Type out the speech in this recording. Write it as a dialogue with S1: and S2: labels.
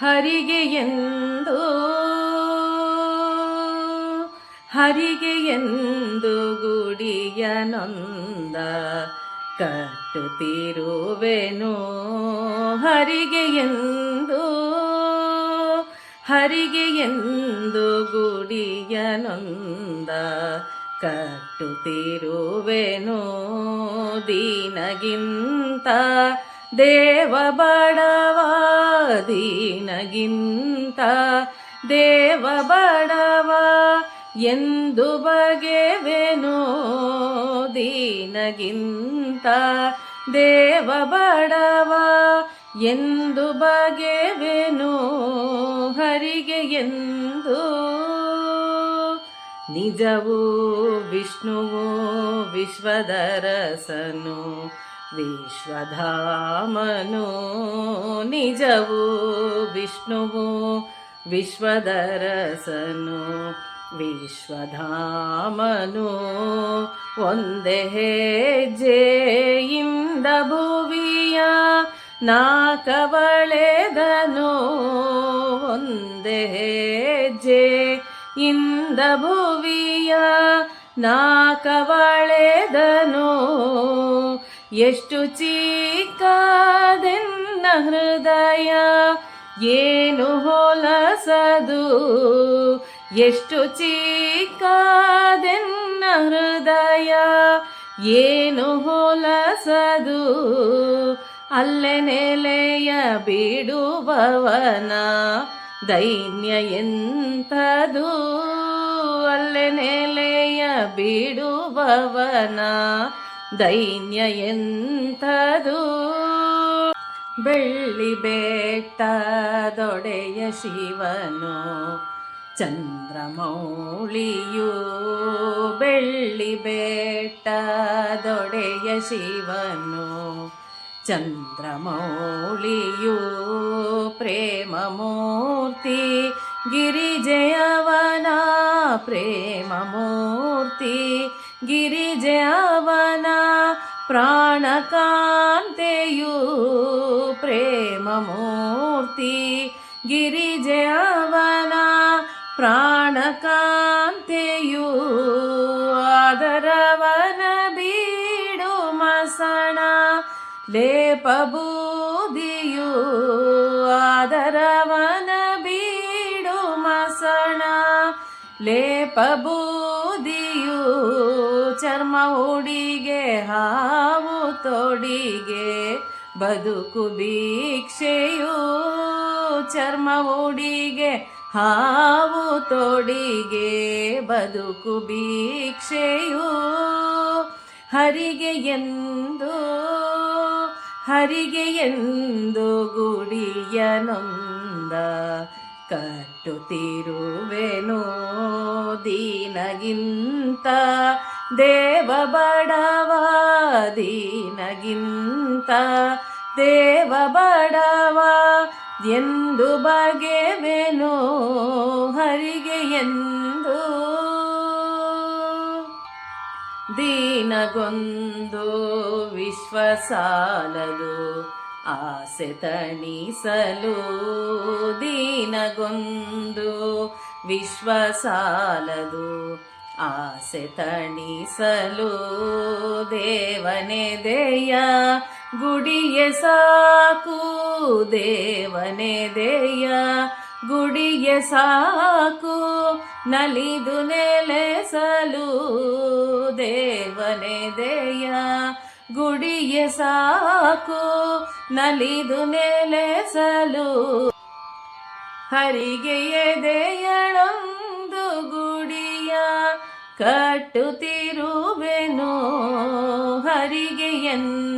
S1: ಹರಿಗೆ ಎಂದು. ಹರಿಗೆ ಎಂದು ಗುಡಿಯ ನೊಂದ ಕಟ್ಟುತ್ತಿರುವೆನು. ಹರಿಗೆ ಎಂದು. ಹರಿಗೆ ಎಂದು ಗುಡಿಯ ನೊಂದ ಕಟ್ಟುತ್ತಿರುವೆನು. ದೀನಗಿಂತ ದೇವ ಬಡವ ದೀನಗಿಂತ ದೇವ ಬಡವ ಎಂದು ಬಗೆವೆನು ದೀನಗಿಂತ ದೇವ ಬಡವ ಎಂದು ಬಗೆವೆನು ಹರಿಗೆ ಎಂದು. ನಿಜವು ವಿಷ್ಣುವೋ ವಿಶ್ವದರಸನು ವಿಶ್ವಧಾಮನು ನಿಜವು ವಿಷ್ಣುವು ವಿಶ್ವದರಸನು ವಿಶ್ವಧಾಮನು ಒಂದೇ ಹೆಜ್ಜೆಯಿಂದ ಭುವಿಯ ನಾಕವಳೆದನು ಒಂದೇ ಹೆಜ್ಜೆ ಇಂದ ಭುವಿಯ ನಾಕವಳೆದನು ಎಷ್ಟು ಚಿಕ್ಕದೆನ್ನ ಹೃದಯ, ಏನು ಹೊಲಸದು? ಎಷ್ಟು ಚಿಕ್ಕದೆನ್ನ ಹೃದಯ, ಏನು ಹೊಲಸದು? ಅಲ್ಲೆ ನೆಲೆಯ ಬಿಡುವವನ ದೈನ್ಯ ಎಂಥದು? ಅಲ್ಲೆ ನೆಲೆಯ ಬಿಡುವವನ ದೈನ್ಯ ಎಂಥದು ಬೆಳ್ಳಿ ಬೆಟ್ಟದೊಡೆಯ ಶಿವನು ಚಂದ್ರಮೌಳಿಯು ಬೆಳ್ಳಿ ಬೆಟ್ಟದೊಡೆಯ ಶಿವನು ಚಂದ್ರಮೌಳಿಯು ಪ್ರೇಮ ಮೂರ್ತಿ ಗಿರಿಜಯವನ ಪ್ರೇಮ गिरिजवना प्रा प्राणकान्तयु प्रेम मूर्ति गिरिजवना प्रा प्राणकान्तेयु आदरवन बीडोस ले आदरवन बीडो सणा ಲೇಪಬೂದಿಯು ಚರ್ಮ ಉಡಿಗೆ, ಹಾವು ತೊಡಿಗೆ, ಬದುಕು ಭಿಕ್ಷೆಯು ಚರ್ಮ ಉಡಿಗೆ, ಹಾವು ತೊಡಿಗೆ, ಬದುಕು ಭಿಕ್ಷೆಯು ಹರಿಗೆ ಎಂದು ಹರಿಗೆ ಎಂದು ಗುಡಿಯ ನೊಂದ ಕಟ್ಟುತ್ತಿರುವೆನು ದೀನಗಿಂತ, ದೇವ ಬಡವ ದೀನಗಿಂತ, ದೇವ ಬಡವ ಎಂದು ಬಗೆವೆನೋ ಹರಿಗೆ ಎಂದು. ದೀನಗೊಂದು ವಿಶ್ವ ಸಾಲದು ಆಸೆ ತಣಿಸಲು ದೀನಗೊಂದು ವಿಶ್ವ ಸಾಲದು ಆಸೆ ತಣಿಸಲು ದೇವನೇ ದೇಯ, ಗುಡಿಯ ಸಾಕು ದೇವನೇ ದೇಯ, ಗುಡಿಯ ಸಾಕು ನಲಿದು ನೆಲೆಸಲು ದೇವನೆ ದೇಯ, ಗುಡಿಯ ಸಾಕು ನಲಿದು ನೆಲೆಸಲು ಹರಿಗೆ ಎದೆಯಳೊಂದು ಗುಡಿಯ ಕಟ್ಟುತ್ತಿರುವೆನು. ಹರಿಗೆ ಎಂದು